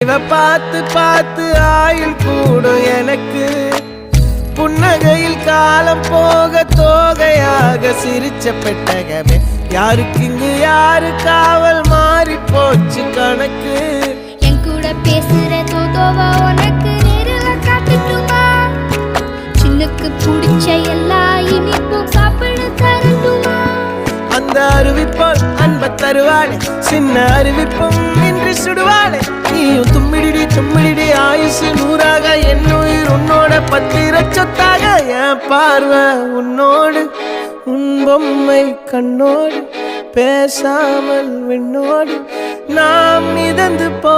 இவ பார்த்து பார்த்து ஆயுள் கூடும் எனக்கு. புன்னகையில் காலம் போக தோகையாக சிரிச்ச பெட்டகமே. யாருக்கு இங்கு யாரு காவல் மாறி போச்சு கணக்கு. என் கூட பேசுற தோதோவா உனக்கு நேரில் காட்டட்டுமா சின்னுக்கு பிடிச்ச எல்லா இனிப்பும் சாப்பிட தரட்டுமா? அந்த அருவிப்போல் அன்ப தருவாளே சின்ன அருவிப்பும் இன்று சுடுவாளே நீயும் தும்மிடிடி தும்மிடிடி ஆயுசு நூறாக என் உயிர் உன்னோட பத்திர சொத்தாக என் பார்வை உன்னோடு உன் பொம்மை கண்ணோடு பேசாமல் விண்ணோடு. நாம் மிதந்து போ